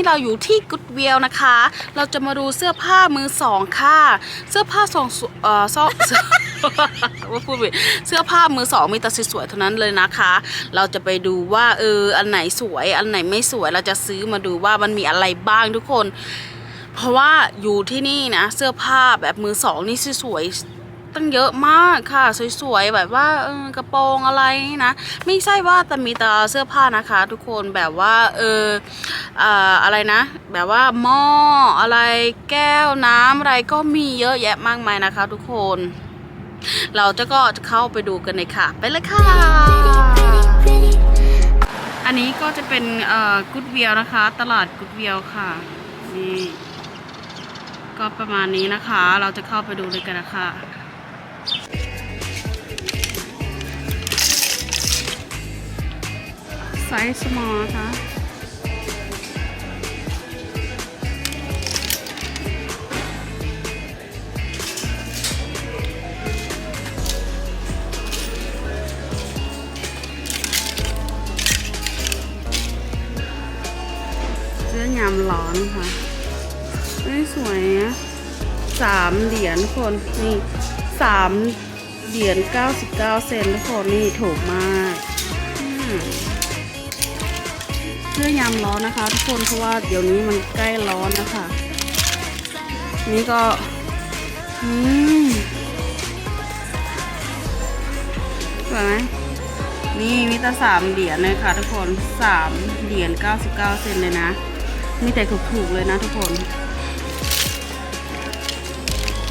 นี้เราอยู่ที่กุดเวลนะคะ เราจะมาดูเสื้อผ้ามือสองค่ะ เสื้อผ้าสองเอ่อซอว่าพูดผิดเสื้อผ้ามือสองมีแต่สวยๆเท่านั้นเลยนะคะ เราจะไปดูว่าเอออันไหนสวย อันไหนไม่สวยเราจะซื้อมาดูว่ามันมีอะไรบ้างทุกคน เพราะว่าอยู่ที่นี่นะ เสื้อผ้าแบบมือสองนี่สวย ตั้งเยอะมากค่ะ สวยๆ แบบว่าเออกระโปรงอะไรนะไม่ใช่ว่าแต่มีแต่เสื้อผ้านะคะ ทุกคนแบบว่าเออเอ่ออะไรนะ แบบว่าหม้ออะไรแก้วน้ำอะไรก็มีเยอะแยะมากมายนะคะ ทุกคน เราจะก็จะเข้าไปดูกันเลยค่ะ ไปเลยค่ะ อันนี้ก็จะเป็นเอ่อกุดเวียวนะคะ ตลาดกุดเวียวค่ะนี่ก็ประมาณนี้นะคะ เราจะเข้าไปดูเลยกันนะคะ ไซส์ small นะคะเสื้อยามร้อนค่ะเฮ้ยสวยนะสามเหรียญคน นี่ สามเหรียญเก้าสิบเก้าเซนทุกคนนี่ถูกมากเสื้อยามร้อนนะคะ ทุกคนเพราะว่าเดี๋ยวนี้มันใกล้ร้อนนะคะ นี่ก็ อืมสวยไหมนี่มีแต่สามเหรียญเลยค่ะทุกคนสามเหรียญเก้าสิบเก้าเซนเลยนะ มีแต่ถูกๆเลยนะทุกคน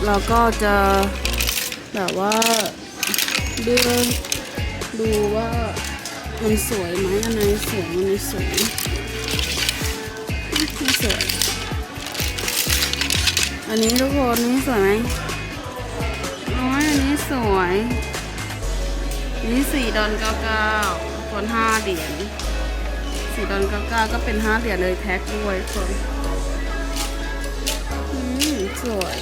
เราก็จะ แบบว่าดูดูว่ามันสวยไหมอันไหนสวยอันไหนสวยไม่สวย อันนี้ทุกคนนี่สวยไหมโอ้ยอันนี้สวยอันนี้สี่ดอนเก้าเก้าคนห้าเหรียญสี่ดอนเก้าเก้าก็เป็นห้าเหรียญเลยแท็กด้วยคนอืมสวย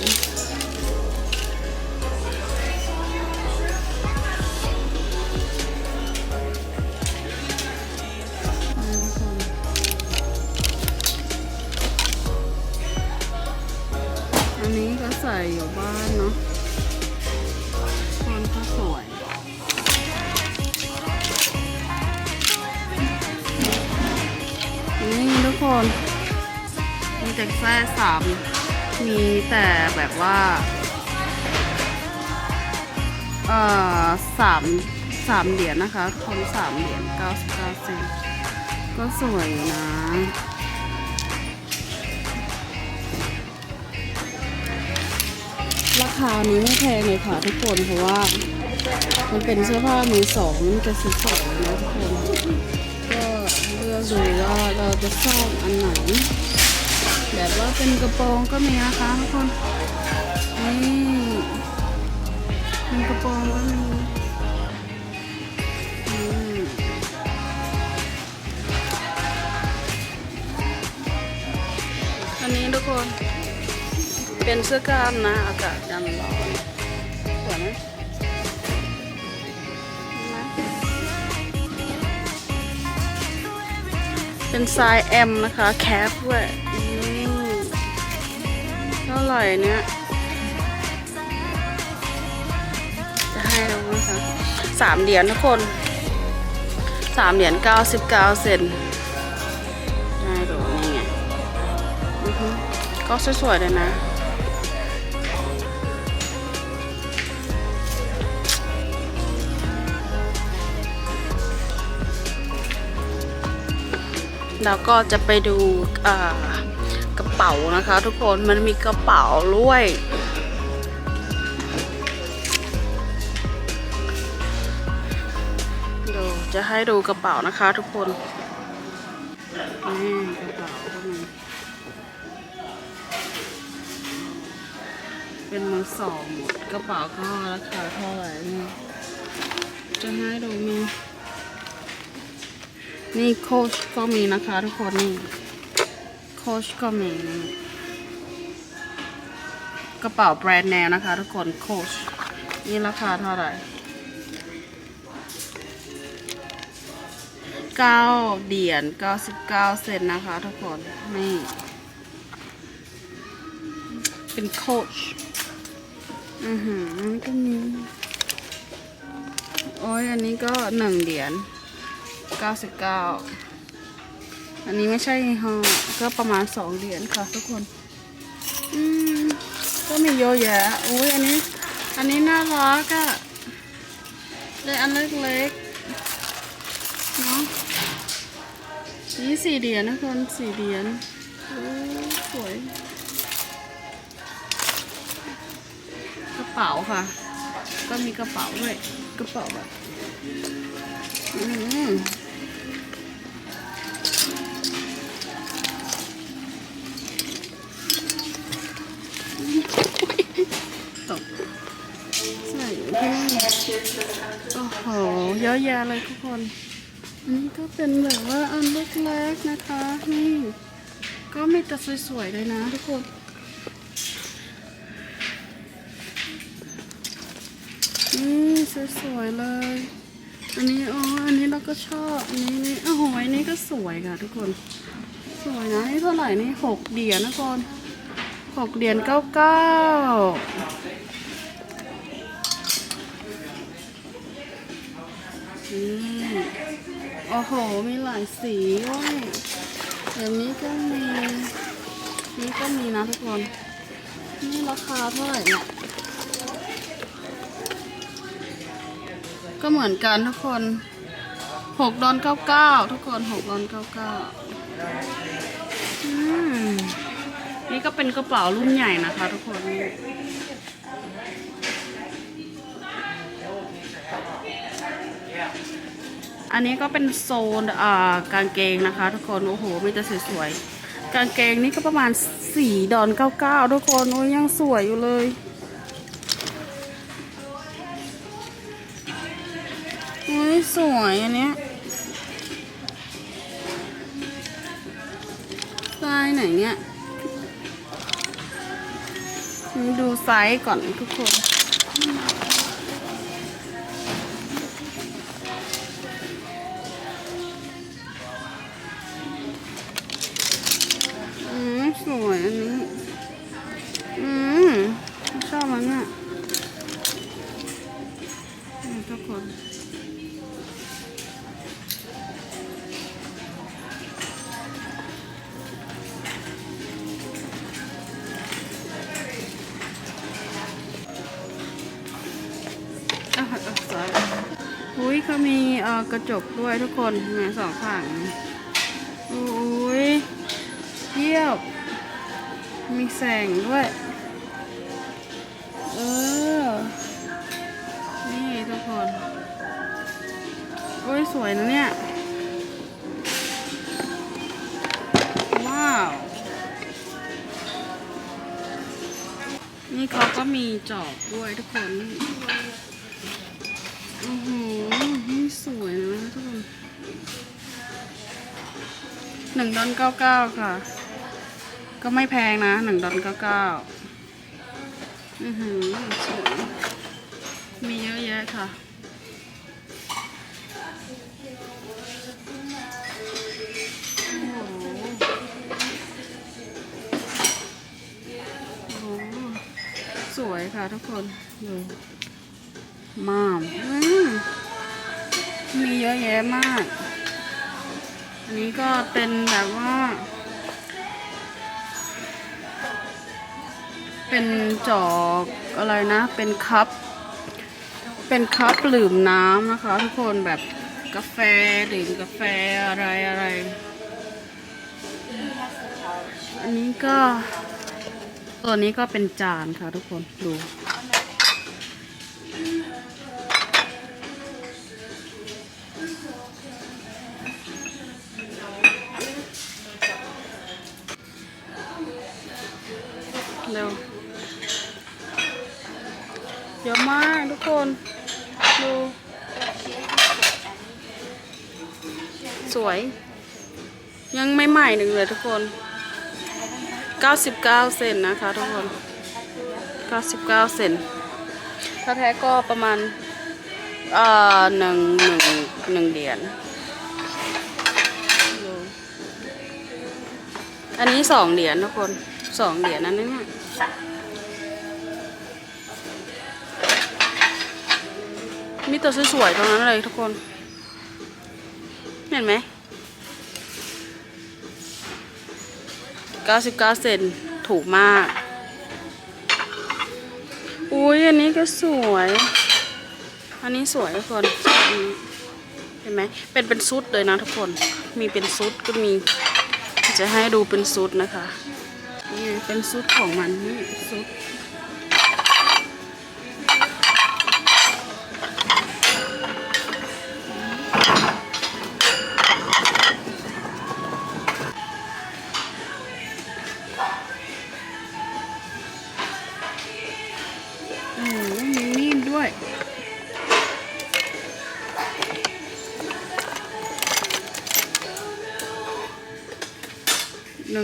สามมีแต่แบบว่า เอ่อสามสามเหรียญนะคะทุกคนสามเหรียญเก้าสิบเก้าเซนก็สวยนะราคานี้ไม่แพงเลยค่ะทุกคนเพราะว่า มันเป็นเสื้อผ้ามือสองมันจะสวยนะทุกคน ก็เลือกดูว่าเราจะชอบอันไหน แบบว่าเป็นกระโปรงก็มีนะคะทุกคนนี่เป็นกระโปรงก็มีอันนี้ทุกคนเป็นเสื้อกล้ามนะอากาศยันร้อนสวยไหมเห็นไหมเป็นไซส์ M นะคะ แคปด้วย ท่าไหร่เนี่ยจะให้เรานะคะสามเหรียญทุกคนสามเหรียญเก้าสิบเก้าเซนได้ดูนี่ไงก็สวยๆเลยนะแล้วก็จะไปดูอ่า เป๋านะคะ ทุกคนมันมีกระเป๋าด้วยเดูจะให้ดูกระเป๋านะคะทุกคนนี่กระเป๋าก็มีเป็นมือสองหมดกระเป๋าก็ราคาเท่าไหร่นี่จะให้ดูมีนี่โคชก็มีนะคะทุกคนนี่ คชก็มี กระเป๋าแบรนด์แนวนะคะทุกคนโคชนี่ราคาเท่าไหร่99เหรียญ99เซนต์นะคะทุกคนนี่ เป็นโคชอือหือก็มีโอ้ยอันนี้ก็หนึ่งเหรียญ99 อันนี้ไม่ใช่ยี่อก็ประมาณสองเหรียญค่ะทุกคน อืม ก็มีเยอะแยะอุ้ยอันนี้ อันนี้น่ารักอะเลยอันเล็กๆ เนาะนี่สี่เหรียญนะคนสี่เหรียญโอ้สวย กระเป๋าค่ะ ก็มีกระเป๋าด้วย กระเป๋าแบบ อืม โอ้โหเยอะแยะเลยทุกคนอันนี้ก็เป็นแบบว่าอันเล็กๆนะคะ นี่ ก็มีแต่สวยๆเลยนะทุกคนนี่สวยๆเลย อันนี้อ๋อ อันนี้เราก็ชอบอันนี้นี่โอ้โหอันนี้ก็สวยค่ะทุกคน สวยนะนี่เท่าไหร่นี่หกเหรียญนะคนหกเหรียญเก้าเก้า นี่โอ้โห มีหลายสีด้วยแบบนี้ก็มี นี่ก็มีนะทุกคน นี่ราคาเท่าไหร่เนี่ย ก็เหมือนกันทุกคนหกดอนเก้าเก้าทุกคนหกดอนเก้าเก้าอืมนี่ก็เป็นกระเป๋ารุ่นใหญ่นะคะทุกคน อันนี้ก็เป็นโซนอ่ากางเกงนะคะ ทุกคนโอ้โหมีแต่สวยๆกางเกงนี่ก็ประมาณสี่ดอนเก้าเก้าทุกคนโอ้ยยังสวยอยู่เลยอุ้ยสวยอันเนี้ยไซส์ไหนเนี่ยดูไซส์ก่อนทุกคน อุ้ยเขามีกระจกด้วยทุกคนสองฝั่งอุ้ยเทียบมีแสงด้วย สวยนะเนี่ย ว้าว นี่เขาก็มีจอบด้วยทุกคนโอ้โหนี่สวยนะทุกคนหนึ่งดอนเก้าเก้าค่ะ ก็ไม่แพงนะหนึ่งดอนเก้าเก้าอือหือสวยมีเยอะแยะค่ะ สวยค่ะทุกคนดูมามมมีเยอะแยะมาก อันนี้ก็เป็นแบบว่า เป็นจอกอะไรนะ เป็นคัพ เป็นคัพดื่มน้ำนะคะ ทุกคนแบบกาแฟดื่มกาแฟอะไรอะไร อันนี้ก็ ตัวนี้ก็เป็นจานค่ะทุกคนดู เร็วเยอะมากทุกคน ดู สวย ยังไม่ใหม่หนึ่งเลยทุกคน 99 เซนนะคะทุกคน 99 เซนถ้าแท้ก็ประมาณ เอ่อหนึ่งหนึ่งหนึ่งเหรียญอันนี้สองเหรียญทุกคนสองเหรียญนั้นเนี่ยมีตัวสวยๆตรงนั้นเลยทุกคน เห็นไหม 99 เซนถูกมาก อุ้ยอันนี้ก็สวย อันนี้สวยทุกคนเห็นไหมเป็นเป็นซุดเลยนะทุกคน มีเป็นซุดก็มี จะให้ดูเป็นซุดนะคะ นี่เป็นซุดของมันนี่ซุด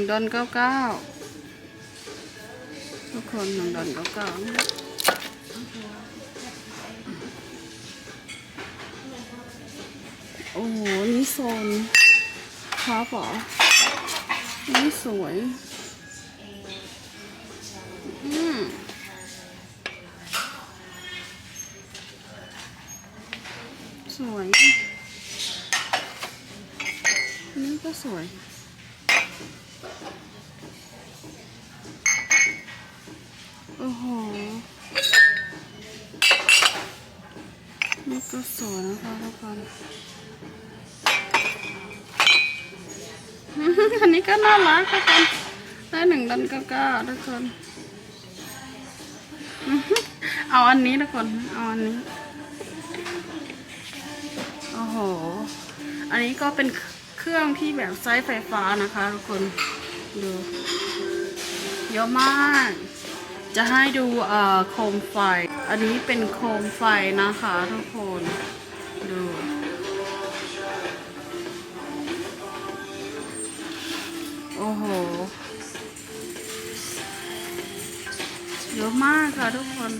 งดอนเก้าเก้าทุกคนหนึ่งดอนเก้าเก้าโอ้โห นี่โซนครับเหรอนี่สวย อืมสวย นี่ก็สวย โอ้โห นี่ ก็สวยนะคะทุกคนอันนี้ก็น่ารักทุกคนได้หนึ่งดันเก้าเก้าทุกคนเอาอันนี้ทุกคนเอาอันนี้โอ้โห อันนี้ก็เป็นเครื่องที่แบบใช้ไฟฟ้านะคะทุกคน ดู เยอะมาก จะให้ดูโคมไฟ อันนี้เป็นโคมไฟนะคะทุกคน ดู โอ้โห เยอะมากค่ะทุกคน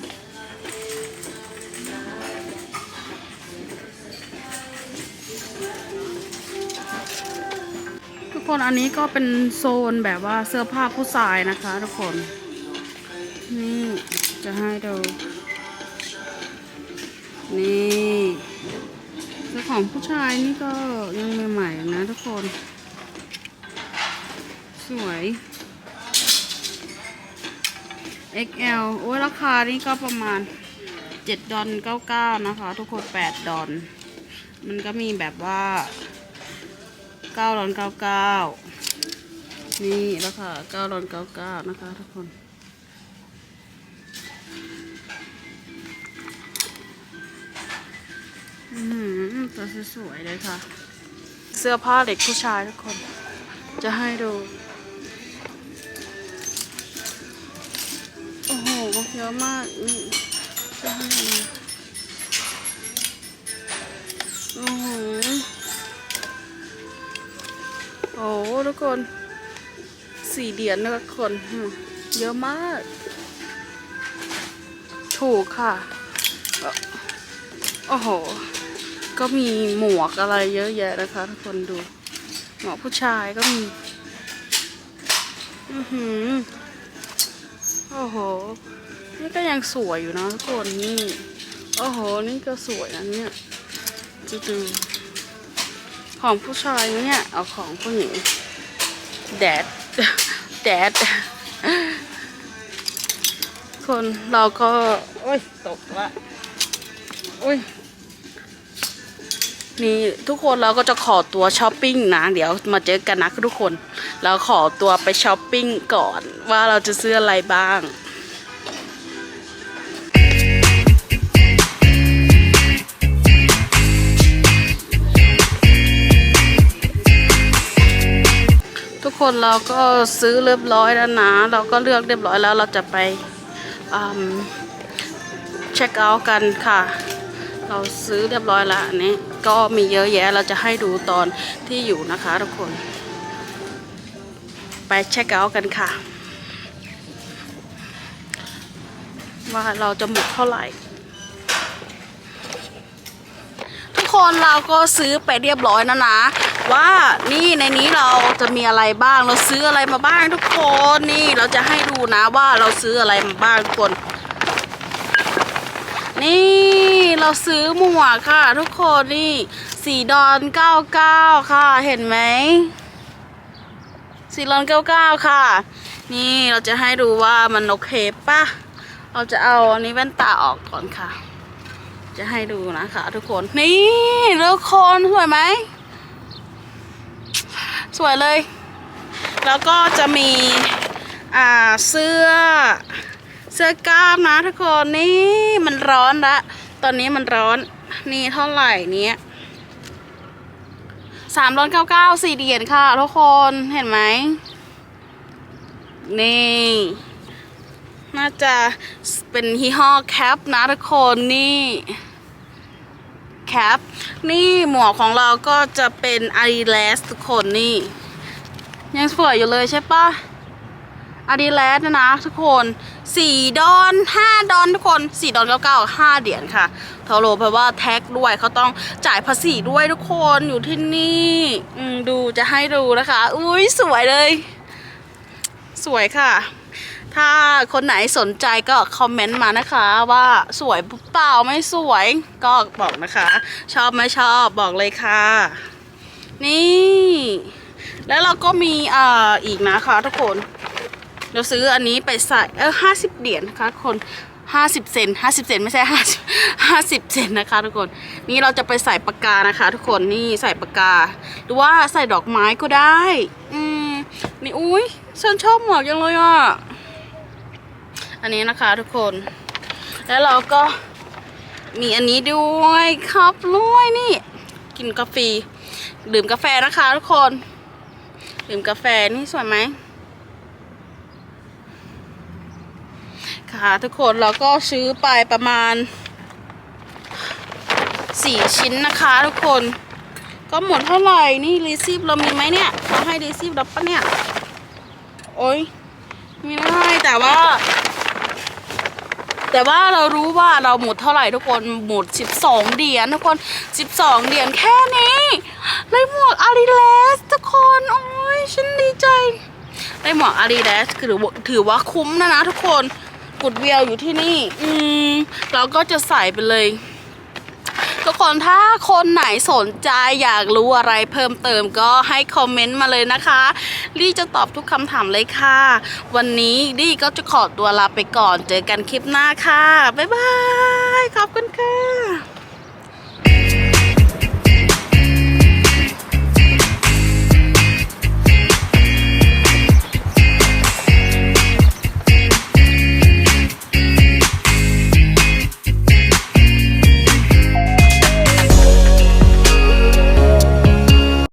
ทุกคนอันนี้ก็เป็นโซนแบบว่าเสื้อผ้าผู้ชายนะคะทุกคน จะให้ดู นี่เสื้อของผู้ชายนี่ก็ยังใหม่ๆนะทุกคน สวย XL โอ้ยราคานี่ก็ประมาณ 7 ดอล99 นะคะ ทุกคน 8 ดอลมันก็มีแบบว่าเก้าร้อยเก้าเก้านี่แล้วค่ะเก้าร้อยเก้าเก้านะคะทุกคน ตัวสวยๆเลยค่ะ เสื้อผ้าเด็กผู้ชายทุกคน จะให้ดู โอ้โหเยอะมากนี่จะให้ดูโอ้โหโอ้โหทุกคนสี่เหรียญนะทุกคนอืมเยอะมาก ถูกค่ะเอ่อโอ้โห ก็มีหมวกอะไรเยอะแยะนะคะทุกคนดู หมวกผู้ชายก็มี อือหือ โอ้โห นี่ก็ยังสวยอยู่นะทุกคนนี่ โอ้โห นี่ก็สวยนะเนี่ยจะดูของผู้ชายเนี่ย เอาของผู้หญิงแดด แดด คนเราก็ โอ้ย ตกละโอ้ย นี่ทุกคนเราก็จะขอตัวช้อปปิ้งนะ เดี๋ยวมาเจอกันนะทุกคน เราขอตัวไปช้อปปิ้งก่อนว่าเราจะซื้ออะไรบ้างทุกคนเราก็ซื้อเรียบร้อยแล้วนะ เราก็เลือกเรียบร้อยแล้วเราจะไปเช็คเอาท์กันค่ะ เราซื้อเรียบร้อยล้วอันนี้ก็มีเยอะแยะเราจะให้ดูตอนที่อยู่นะคะทุกคน ไปเช็คเอาท์กันค่ะ ว่าเราจะหมดเท่าไหร่ ทุกคนเราก็ซื้อไปเรียบร้อยแล้วนะว่านี่ในนี้เราจะมีอะไรบ้างเราซื้ออะไรมาบ้างทุกคนนี่เราจะให้ดูนะว่าเราซื้ออะไรมาบ้างทุกคน นี่เราซื้อหมวกค่ะ ทุกคนนี่สีดอนเก้าเก้าค่ะ เห็นไหมสีดอนเก้าเก้าค่ะ นี่เราจะให้ดูว่ามันโอเคปะเราจะเอาอันนี้แว่นตาออกก่อนค่ะ จะให้ดูนะคะ ทุกคน นี่ทุกคนสวยไหมสวยเลย แล้วก็จะมีอ่าเสื้อ เสื้อกล้ามนะทุกคนนี่มันร้อนละ ตอนนี้มันร้อนนี่เท่าไหร่เนี้ยสามร้อยเก้าเก้าสี่เหรียญค่ะทุกคนเห็นไหมนี่น่าจะเป็นยี่ห้อแคปนะทุกคนนี่แคปนี่หมวกของเราก็จะเป็น a d i d a s ทุกคนนี่ ยังสวยอยู่เลยใช่ปะ อาดิแลสนะนะทุกคนสี่ดอนห้าดอนทุกคนสี่ดอนเก้าเก้าห้าเหรียญค่ะเทาโลเพราะว่าแท็กด้วยเขาต้องจ่ายภาษีด้วยทุกคนอยู่ที่นี่ดูจะให้ดูนะคะ อุ้ยสวยเลย สวยค่ะ ถ้าคนไหนสนใจก็คอมเมนต์มานะคะว่าสวยเปล่าไม่สวยก็บอกนะคะ ชอบไม่ชอบบอกเลยค่ะ นี่ แล้วเราก็มีอ่าอีกนะคะทุกคน เราซื้ออันนี้ไปใส่เออห้าสิบเหรียญนะคะทุกคนห้าสิบเซนห้าสิบเซนไม่ใช่ห้าสิบห้าสิบเซนนะคะทุกคน นี่เราจะไปใส่ปากกานะคะ ทุกคนนี่ใส่ปากกา หรือว่าใส่ดอกไม้ก็ได้ อืมนี่อุ้ยฉันชอบหมวกยังเลยอะอันนี้นะคะทุกคน แล้วเราก็มีอันนี้ด้วยครับด้วยนี่ กินกาแฟดื่มกาแฟนะคะทุกคน ดื่มกาแฟนี่สวยไหม ค่ะทุกคนเราก็ซื้อไปประมาณสี่ชิ้นนะคะทุกคน ก็หมดเท่าไหร่นี่รีซีฟเรามีไหมเนี่ยเขาให้รีซีฟเราปะเนี่ย โอ้ยไม่ได้แต่ว่า แต่ว่าเรารู้ว่าเราหมดเท่าไหร่ทุกคนหมดสิบสองเหรียญทุกคนสิบสองเหรียญแค่นี้เลยหมวกอาริเลสทุกคน โอ้ยฉันดีใจได้หมวกอาดิดาสคือถือว่าคุ้มนะนะทุกคน กุดเวียวอยู่ที่นี่ อืมเราก็จะใส่ไปเลย ทุกคนถ้าคนไหนสนใจอยากรู้อะไรเพิ่มเติมก็ให้คอมเมนต์มาเลยนะคะลี่จะตอบทุกคำถามเลยค่ะ วันนี้ลี่ก็จะขอตัวลาไปก่อน เจอกันคลิปหน้าค่ะ บ๊ายบาย ขอบคุณค่ะ